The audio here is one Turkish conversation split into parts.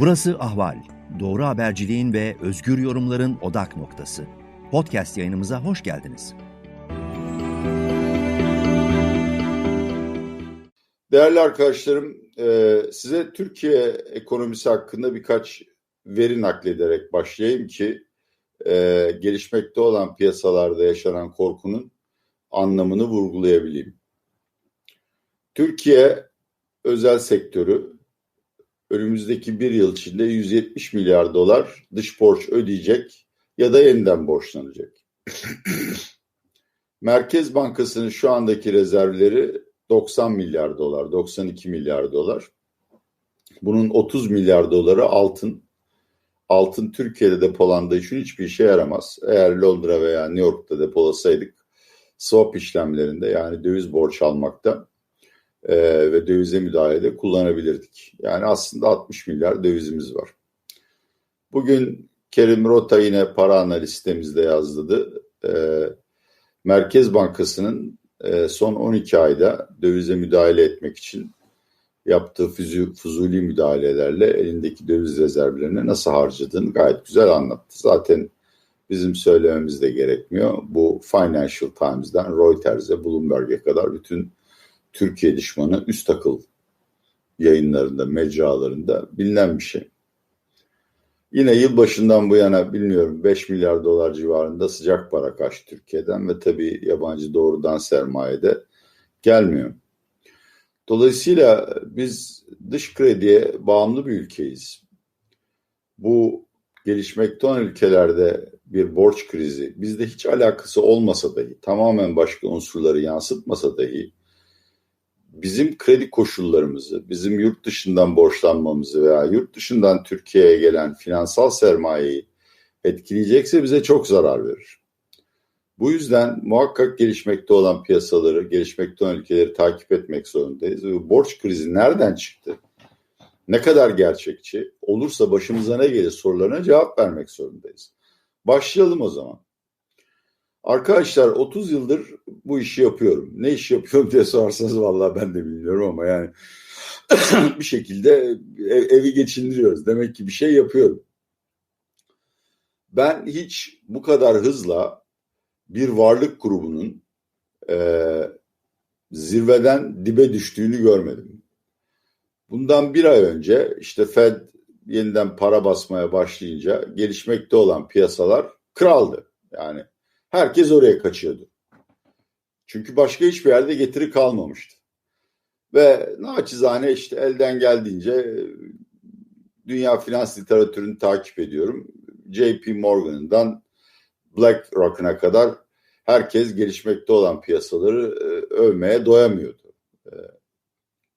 Burası Ahval. Doğru haberciliğin ve özgür yorumların odak noktası. Podcast yayınımıza hoş geldiniz. Değerli arkadaşlarım, e, size Türkiye ekonomisi hakkında birkaç veri naklederek başlayayım ki e, gelişmekte olan piyasalarda yaşanan korkunun anlamını vurgulayabileyim. Türkiye özel sektörü önümüzdeki bir yıl içinde 170 milyar dolar dış borç ödeyecek ya da yeniden borçlanacak. Merkez Bankası'nın şu andaki rezervleri 90 milyar dolar, 92 milyar dolar. Bunun 30 milyar doları altın. Altın Türkiye'de depolandığı için hiçbir işe yaramaz. Eğer Londra veya New York'ta depolasaydık swap işlemlerinde yani döviz borç almakta e, ve dövize müdahalede kullanabilirdik. Yani aslında 60 milyar dövizimiz var. Bugün Kerim Rota yine para analiz sitemizde yazdı. E, Merkez Bankası'nın e, son 12 ayda dövize müdahale etmek için yaptığı füzü, fuzuli müdahalelerle elindeki döviz rezervlerini nasıl harcadığını gayet güzel anlattı. Zaten bizim söylememiz de gerekmiyor. Bu Financial Times'dan Reuters'e, Bloomberg'e kadar bütün Türkiye düşmanı üst akıl yayınlarında, mecralarında bilinen bir şey. Yine yılbaşından bu yana bilmiyorum 5 milyar dolar civarında sıcak para kaçtı Türkiye'den ve tabii yabancı doğrudan sermaye de gelmiyor. Dolayısıyla biz dış krediye bağımlı bir ülkeyiz. Bu gelişmekte olan ülkelerde bir borç krizi bizde hiç alakası olmasa dahi, tamamen başka unsurları yansıtmasa dahi bizim kredi koşullarımızı, bizim yurt dışından borçlanmamızı veya yurt dışından Türkiye'ye gelen finansal sermayeyi etkileyecekse bize çok zarar verir. Bu yüzden muhakkak gelişmekte olan piyasaları, gelişmekte olan ülkeleri takip etmek zorundayız. Ve borç krizi nereden çıktı? Ne kadar gerçekçi? Olursa başımıza ne gelir sorularına cevap vermek zorundayız. Başlayalım o zaman. Arkadaşlar 30 yıldır bu işi yapıyorum. Ne iş yapıyorum diye sorarsanız vallahi ben de bilmiyorum ama yani bir şekilde ev, evi geçindiriyoruz. Demek ki bir şey yapıyorum. Ben hiç bu kadar hızla bir varlık grubunun e, zirveden dibe düştüğünü görmedim. Bundan bir ay önce işte Fed yeniden para basmaya başlayınca gelişmekte olan piyasalar kraldı. Yani herkes oraya kaçıyordu. Çünkü başka hiçbir yerde getiri kalmamıştı. Ve naçizane işte elden geldiğince dünya finans literatürünü takip ediyorum. JP Morgan'dan BlackRock'ına kadar herkes gelişmekte olan piyasaları e, övmeye doyamıyordu. E,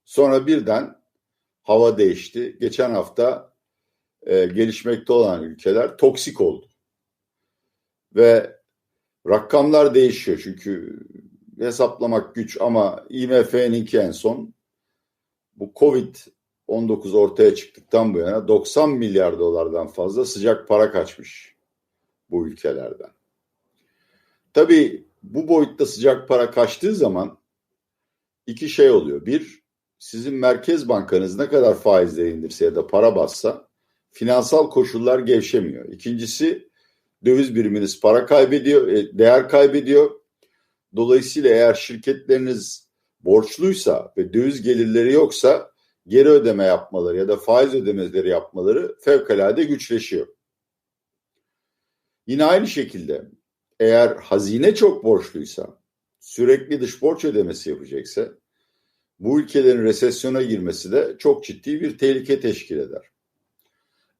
sonra birden hava değişti. Geçen hafta e, gelişmekte olan ülkeler toksik oldu. Ve rakamlar değişiyor çünkü hesaplamak güç ama IMF'ninki en son bu Covid-19 ortaya çıktıktan bu yana 90 milyar dolardan fazla sıcak para kaçmış bu ülkelerden. Tabii bu boyutta sıcak para kaçtığı zaman iki şey oluyor. Bir, sizin merkez bankanız ne kadar faizle indirse ya da para bassa finansal koşullar gevşemiyor. İkincisi döviz biriminiz para kaybediyor, e, değer kaybediyor. Dolayısıyla eğer şirketleriniz borçluysa ve döviz gelirleri yoksa geri ödeme yapmaları ya da faiz ödemeleri yapmaları fevkalade güçleşiyor. Yine aynı şekilde eğer hazine çok borçluysa, sürekli dış borç ödemesi yapacaksa bu ülkelerin resesyona girmesi de çok ciddi bir tehlike teşkil eder.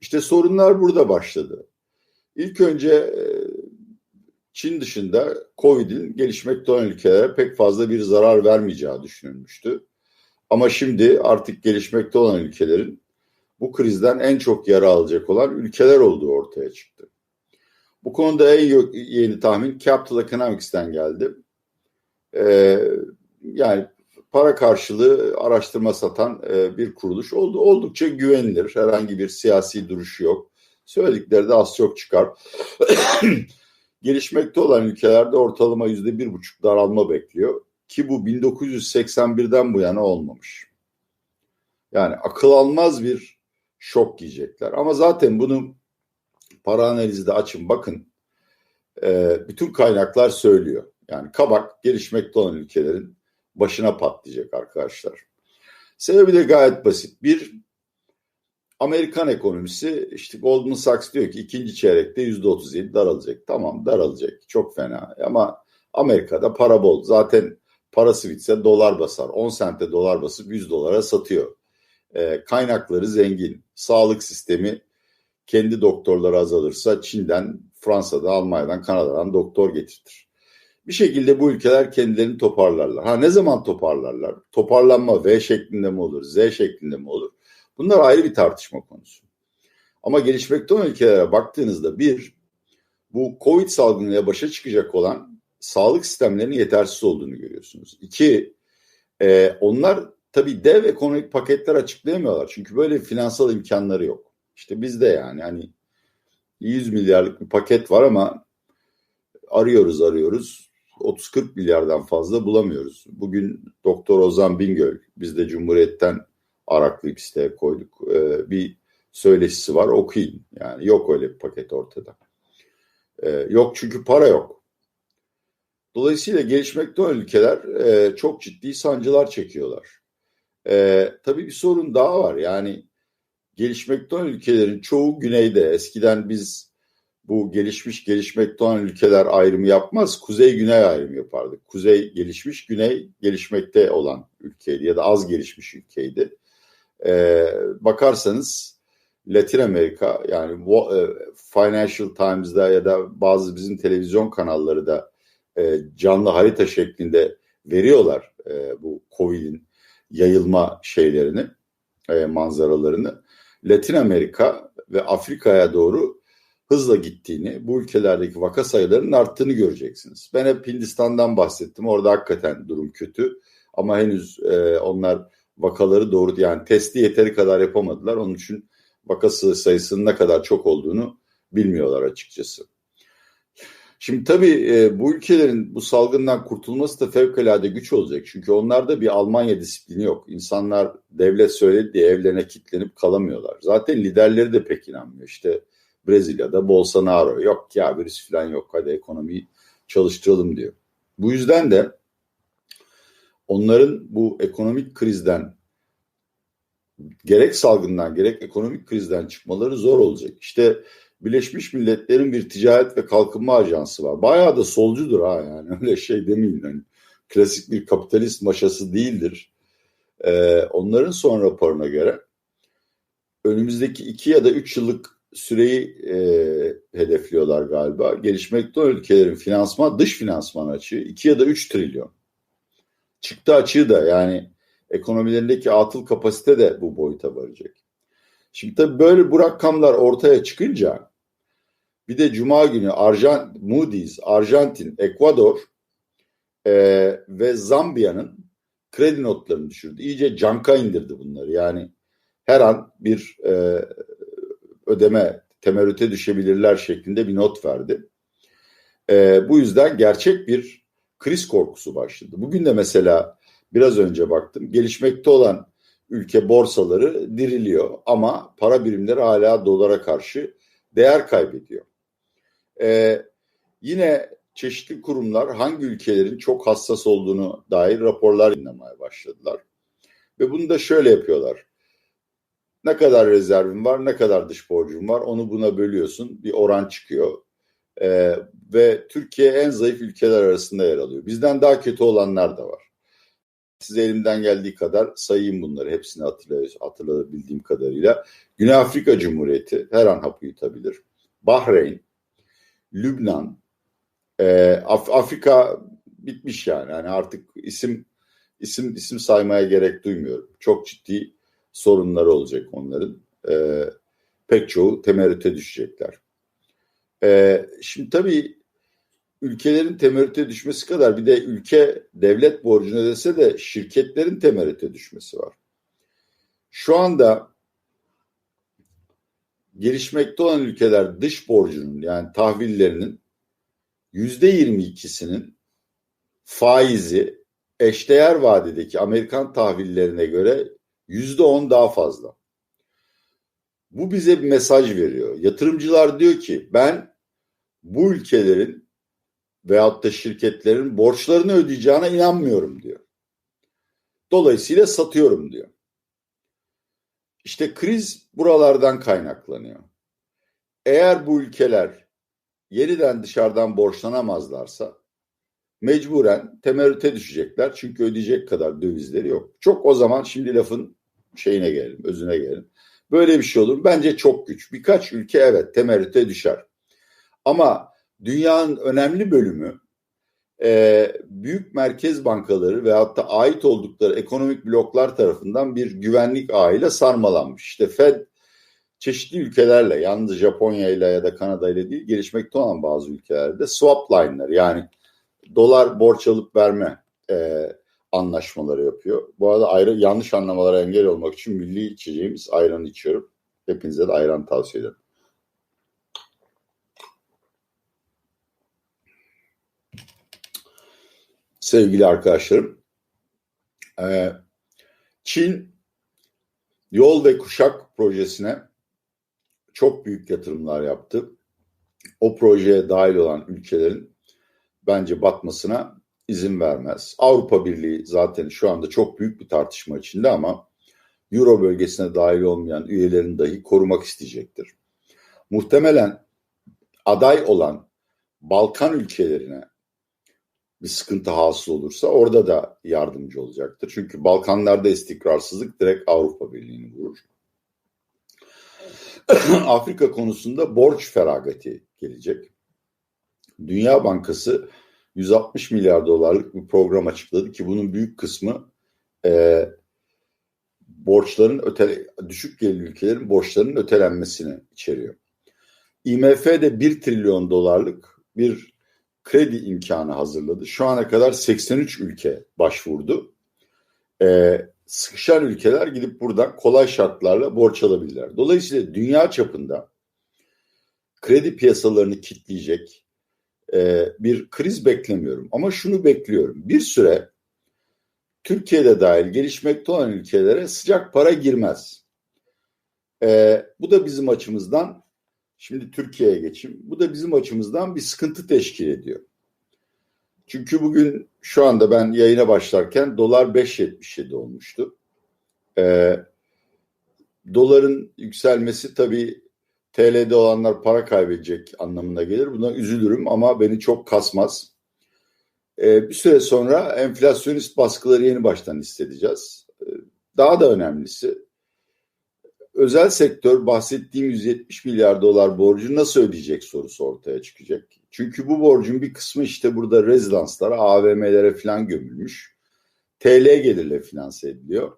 İşte sorunlar burada başladı. İlk önce e, Çin dışında Covid'in gelişmekte olan ülkelere pek fazla bir zarar vermeyeceği düşünülmüştü. Ama şimdi artık gelişmekte olan ülkelerin bu krizden en çok yara alacak olan ülkeler olduğu ortaya çıktı. Bu konuda en yeni tahmin Capital Economics'ten geldi. Ee, yani para karşılığı araştırma satan e, bir kuruluş oldu. Oldukça güvenilir. Herhangi bir siyasi duruşu yok. Söyledikleri de az çok çıkar. Gelişmekte olan ülkelerde ortalama yüzde bir buçuk daralma bekliyor. Ki bu 1981'den bu yana olmamış. Yani akıl almaz bir şok yiyecekler. Ama zaten bunu para analizde açın bakın. E, bütün kaynaklar söylüyor. Yani kabak gelişmekte olan ülkelerin başına patlayacak arkadaşlar. Sebebi de gayet basit. Bir, Amerikan ekonomisi işte Goldman Sachs diyor ki ikinci çeyrekte yüzde otuz yedi daralacak. Tamam daralacak çok fena ama Amerika'da para bol. Zaten parası bitse dolar basar. 10 sente dolar basıp 100 dolara satıyor. E, kaynakları zengin. Sağlık sistemi kendi doktorları azalırsa Çin'den, Fransa'da, Almanya'dan, Kanada'dan doktor getirtir. Bir şekilde bu ülkeler kendilerini toparlarlar. Ha ne zaman toparlarlar? Toparlanma V şeklinde mi olur, Z şeklinde mi olur? Bunlar ayrı bir tartışma konusu. Ama gelişmekte olan ülkelere baktığınızda bir, bu Covid salgınıyla başa çıkacak olan sağlık sistemlerinin yetersiz olduğunu görüyorsunuz. İki, e, onlar tabii dev ekonomik paketler açıklayamıyorlar. Çünkü böyle finansal imkanları yok. İşte bizde yani hani 100 milyarlık bir paket var ama arıyoruz arıyoruz. 30-40 milyardan fazla bulamıyoruz. Bugün Doktor Ozan Bingöl, biz de Cumhuriyet'ten araklayıp siteye koyduk. Ee, bir söyleşisi var okuyun. Yani yok öyle bir paket ortada. Ee, yok çünkü para yok. Dolayısıyla gelişmekte olan ülkeler e, çok ciddi sancılar çekiyorlar. E, tabii bir sorun daha var. Yani gelişmekte olan ülkelerin çoğu güneyde. Eskiden biz bu gelişmiş gelişmekte olan ülkeler ayrımı yapmaz. Kuzey güney ayrımı yapardık. Kuzey gelişmiş, güney gelişmekte olan ülkeydi ya da az gelişmiş ülkeydi. E, bakarsanız Latin Amerika yani e, Financial Times'da ya da bazı bizim televizyon kanalları da e, canlı harita şeklinde veriyorlar e, bu Covid'in yayılma şeylerini, e, manzaralarını. Latin Amerika ve Afrika'ya doğru hızla gittiğini, bu ülkelerdeki vaka sayılarının arttığını göreceksiniz. Ben hep Hindistan'dan bahsettim. Orada hakikaten durum kötü. Ama henüz e, onlar vakaları doğru yani testi yeteri kadar yapamadılar. Onun için vakası sayısının ne kadar çok olduğunu bilmiyorlar açıkçası. Şimdi tabii e, bu ülkelerin bu salgından kurtulması da fevkalade güç olacak. Çünkü onlarda bir Almanya disiplini yok. İnsanlar devlet söyledi diye evlerine kilitlenip kalamıyorlar. Zaten liderleri de pek inanmıyor. İşte Brezilya'da Bolsonaro yok ya virüs falan yok hadi ekonomiyi çalıştıralım diyor. Bu yüzden de onların bu ekonomik krizden gerek salgından gerek ekonomik krizden çıkmaları zor olacak. İşte Birleşmiş Milletler'in bir ticaret ve kalkınma ajansı var. Bayağı da solcudur ha yani öyle şey demeyin. Yani klasik bir kapitalist maşası değildir. Ee, onların son raporuna göre önümüzdeki iki ya da üç yıllık süreyi e, hedefliyorlar galiba. Gelişmekte olan ülkelerin finansman, dış finansman açığı 2 ya da 3 trilyon. Çıktı açığı da yani ekonomilerindeki atıl kapasite de bu boyuta varacak. Şimdi tabii böyle bu rakamlar ortaya çıkınca bir de Cuma günü Arjant, Moody's, Arjantin, Ekvador e, ve Zambiya'nın kredi notlarını düşürdü. İyice canka indirdi bunları. Yani her an bir e, ödeme temerrüte düşebilirler şeklinde bir not verdi. E, bu yüzden gerçek bir kriz korkusu başladı. Bugün de mesela biraz önce baktım gelişmekte olan ülke borsaları diriliyor ama para birimleri hala dolara karşı değer kaybediyor. Ee, yine çeşitli kurumlar hangi ülkelerin çok hassas olduğunu dair raporlar yayınlamaya başladılar. Ve bunu da şöyle yapıyorlar. Ne kadar rezervin var, ne kadar dış borcun var onu buna bölüyorsun. Bir oran çıkıyor. Ee, ve Türkiye en zayıf ülkeler arasında yer alıyor. Bizden daha kötü olanlar da var. Size elimden geldiği kadar sayayım bunları. Hepsini hatırlayabildiğim kadarıyla. Güney Afrika Cumhuriyeti her an hapı yutabilir. Bahreyn, Lübnan, e, Af Afrika bitmiş yani. yani artık isim isim isim saymaya gerek duymuyorum. Çok ciddi sorunları olacak onların. E, pek çoğu temerrüte düşecekler. E, şimdi tabii ülkelerin temerrüte düşmesi kadar bir de ülke devlet borcunu ödese de şirketlerin temerrüte düşmesi var. Şu anda gelişmekte olan ülkeler dış borcunun yani tahvillerinin yüzde yirmi ikisinin faizi eşdeğer vadedeki Amerikan tahvillerine göre yüzde on daha fazla. Bu bize bir mesaj veriyor. Yatırımcılar diyor ki ben bu ülkelerin veyahut da şirketlerin borçlarını ödeyeceğine inanmıyorum diyor. Dolayısıyla satıyorum diyor. İşte kriz buralardan kaynaklanıyor. Eğer bu ülkeler yeniden dışarıdan borçlanamazlarsa mecburen temerrüte düşecekler. Çünkü ödeyecek kadar dövizleri yok. Çok o zaman şimdi lafın şeyine gelelim, özüne gelelim. Böyle bir şey olur. Bence çok güç. Birkaç ülke evet temerrüte düşer. Ama dünyanın önemli bölümü e, büyük merkez bankaları veyahut da ait oldukları ekonomik bloklar tarafından bir güvenlik ağıyla sarmalanmış. İşte Fed çeşitli ülkelerle yalnız Japonya ile ya da Kanada ile değil gelişmekte olan bazı ülkelerde swap line'lar yani dolar borç alıp verme e, anlaşmaları yapıyor. Bu arada ayrı yanlış anlamalara engel olmak için milli içeceğimiz ayran içiyorum. Hepinize de ayran tavsiye ederim. Sevgili arkadaşlarım, e, Çin yol ve kuşak projesine çok büyük yatırımlar yaptı. O projeye dahil olan ülkelerin bence batmasına izin vermez. Avrupa Birliği zaten şu anda çok büyük bir tartışma içinde ama Euro bölgesine dahil olmayan üyelerin dahi korumak isteyecektir. Muhtemelen aday olan Balkan ülkelerine bir sıkıntı hasıl olursa orada da yardımcı olacaktır. Çünkü Balkanlarda istikrarsızlık direkt Avrupa Birliği'ni vurur. Afrika konusunda borç feragati gelecek. Dünya Bankası 160 milyar dolarlık bir program açıkladı ki bunun büyük kısmı e, borçların öte, düşük gelirli ülkelerin borçlarının ötelenmesini içeriyor. IMF de 1 trilyon dolarlık bir kredi imkanı hazırladı. Şu ana kadar 83 ülke başvurdu. Ee, sıkışan ülkeler gidip buradan kolay şartlarla borç alabilirler. Dolayısıyla dünya çapında kredi piyasalarını kitleyecek e, bir kriz beklemiyorum. Ama şunu bekliyorum. Bir süre Türkiye'de dahil gelişmekte olan ülkelere sıcak para girmez. E, bu da bizim açımızdan Şimdi Türkiye'ye geçeyim. Bu da bizim açımızdan bir sıkıntı teşkil ediyor. Çünkü bugün şu anda ben yayına başlarken dolar 5.77 olmuştu. Ee, doların yükselmesi tabii TL'de olanlar para kaybedecek anlamına gelir. Buna üzülürüm ama beni çok kasmaz. Ee, bir süre sonra enflasyonist baskıları yeni baştan hissedeceğiz. Ee, daha da önemlisi özel sektör bahsettiğim 170 milyar dolar borcu nasıl ödeyecek sorusu ortaya çıkacak. Çünkü bu borcun bir kısmı işte burada rezidanslara, AVM'lere falan gömülmüş. TL gelirle finanse ediliyor.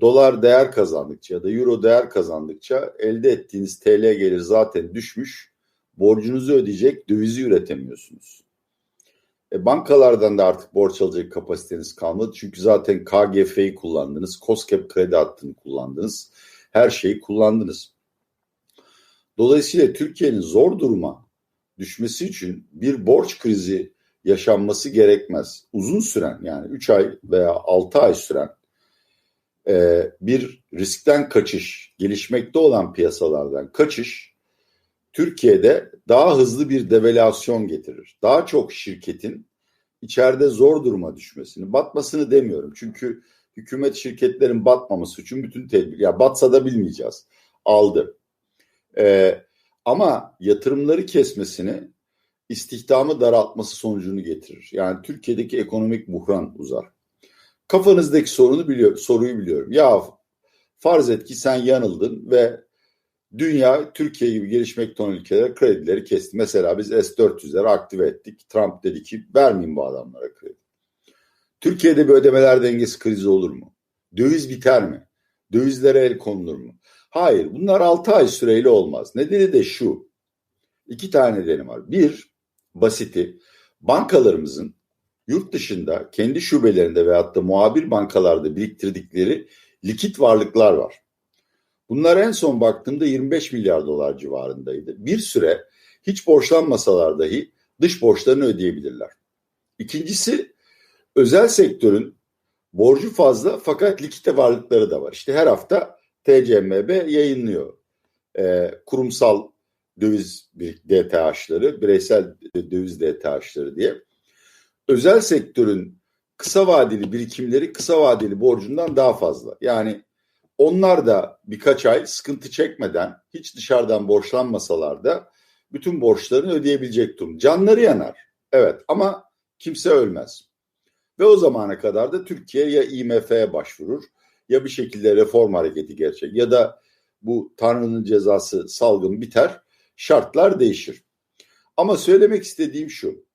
Dolar değer kazandıkça ya da euro değer kazandıkça elde ettiğiniz TL gelir zaten düşmüş. Borcunuzu ödeyecek dövizi üretemiyorsunuz. E, bankalardan da artık borç alacak kapasiteniz kalmadı. Çünkü zaten KGF'yi kullandınız, COSGAP kredi hattını kullandınız her şeyi kullandınız. Dolayısıyla Türkiye'nin zor duruma düşmesi için bir borç krizi yaşanması gerekmez. Uzun süren yani 3 ay veya 6 ay süren e, bir riskten kaçış, gelişmekte olan piyasalardan kaçış Türkiye'de daha hızlı bir devalüasyon getirir. Daha çok şirketin içeride zor duruma düşmesini, batmasını demiyorum. Çünkü hükümet şirketlerin batmaması için bütün tedbir, ya batsa da bilmeyeceğiz, aldı. Ee, ama yatırımları kesmesini istihdamı daraltması sonucunu getirir. Yani Türkiye'deki ekonomik buhran uzar. Kafanızdaki sorunu biliyor, soruyu biliyorum. Ya farz et ki sen yanıldın ve dünya Türkiye gibi gelişmekte olan ülkelere kredileri kesti. Mesela biz S-400'leri aktive ettik. Trump dedi ki vermeyin bu adamlara kredi. Türkiye'de bir ödemeler dengesi krizi olur mu? Döviz biter mi? Dövizlere el konulur mu? Hayır bunlar 6 ay süreyle olmaz. Nedeni de şu. İki tane nedeni var. Bir, basiti bankalarımızın yurt dışında kendi şubelerinde veyahut da muhabir bankalarda biriktirdikleri likit varlıklar var. Bunlar en son baktığımda 25 milyar dolar civarındaydı. Bir süre hiç borçlanmasalar dahi dış borçlarını ödeyebilirler. İkincisi özel sektörün borcu fazla fakat likite varlıkları da var. İşte her hafta TCMB yayınlıyor. e, kurumsal döviz DTH'ları, bireysel döviz DTH'ları diye. Özel sektörün kısa vadeli birikimleri kısa vadeli borcundan daha fazla. Yani onlar da birkaç ay sıkıntı çekmeden hiç dışarıdan borçlanmasalar da bütün borçlarını ödeyebilecek durum. Canları yanar. Evet ama kimse ölmez. Ve o zamana kadar da Türkiye ya IMF'ye başvurur ya bir şekilde reform hareketi gerçek ya da bu Tanrı'nın cezası salgın biter şartlar değişir. Ama söylemek istediğim şu.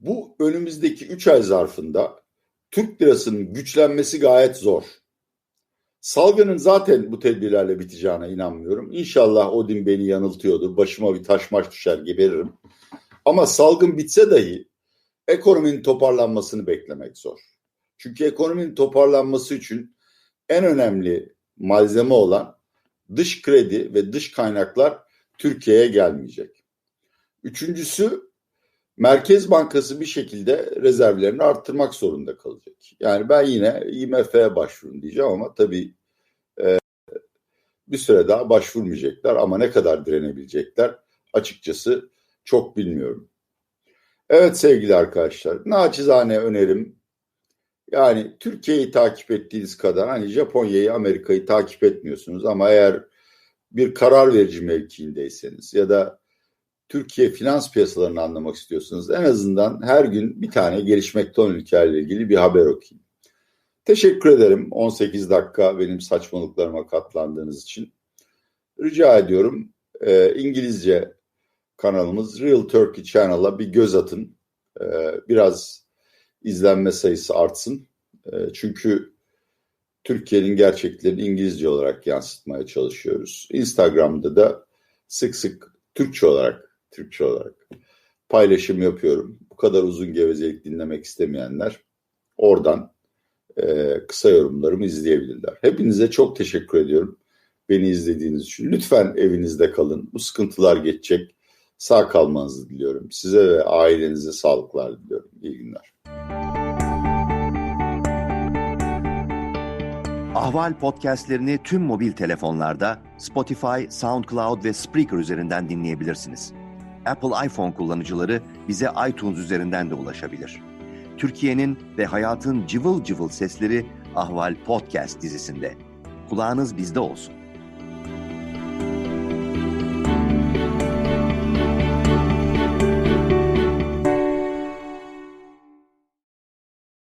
Bu önümüzdeki 3 ay zarfında Türk lirasının güçlenmesi gayet zor. Salgının zaten bu tedbirlerle biteceğine inanmıyorum. İnşallah Odin beni yanıltıyordur. Başıma bir taş maş düşer geberirim. Ama salgın bitse dahi ekonominin toparlanmasını beklemek zor. Çünkü ekonominin toparlanması için en önemli malzeme olan dış kredi ve dış kaynaklar Türkiye'ye gelmeyecek. Üçüncüsü Merkez Bankası bir şekilde rezervlerini arttırmak zorunda kalacak. Yani ben yine IMF'ye başvurun diyeceğim ama tabii e, bir süre daha başvurmayacaklar ama ne kadar direnebilecekler açıkçası çok bilmiyorum. Evet sevgili arkadaşlar, naçizane önerim yani Türkiye'yi takip ettiğiniz kadar hani Japonya'yı, Amerika'yı takip etmiyorsunuz ama eğer bir karar verici mevkiindeyseniz ya da Türkiye finans piyasalarını anlamak istiyorsanız en azından her gün bir tane gelişmekte olan ülkelerle ilgili bir haber okuyun. Teşekkür ederim 18 dakika benim saçmalıklarıma katlandığınız için. Rica ediyorum e, İngilizce kanalımız Real Turkey Channel'a bir göz atın. E, biraz izlenme sayısı artsın. E, çünkü Türkiye'nin gerçeklerini İngilizce olarak yansıtmaya çalışıyoruz. Instagram'da da sık sık Türkçe olarak, Türkçe olarak paylaşım yapıyorum. Bu kadar uzun gevezelik dinlemek istemeyenler oradan e, kısa yorumlarımı izleyebilirler. Hepinize çok teşekkür ediyorum beni izlediğiniz için. Lütfen evinizde kalın. Bu sıkıntılar geçecek. Sağ kalmanızı diliyorum. Size ve ailenize sağlıklar diliyorum. İyi günler. Ahval podcastlerini tüm mobil telefonlarda Spotify, SoundCloud ve Spreaker üzerinden dinleyebilirsiniz. Apple iPhone kullanıcıları bize iTunes üzerinden de ulaşabilir. Türkiye'nin ve hayatın cıvıl cıvıl sesleri Ahval Podcast dizisinde. Kulağınız bizde olsun.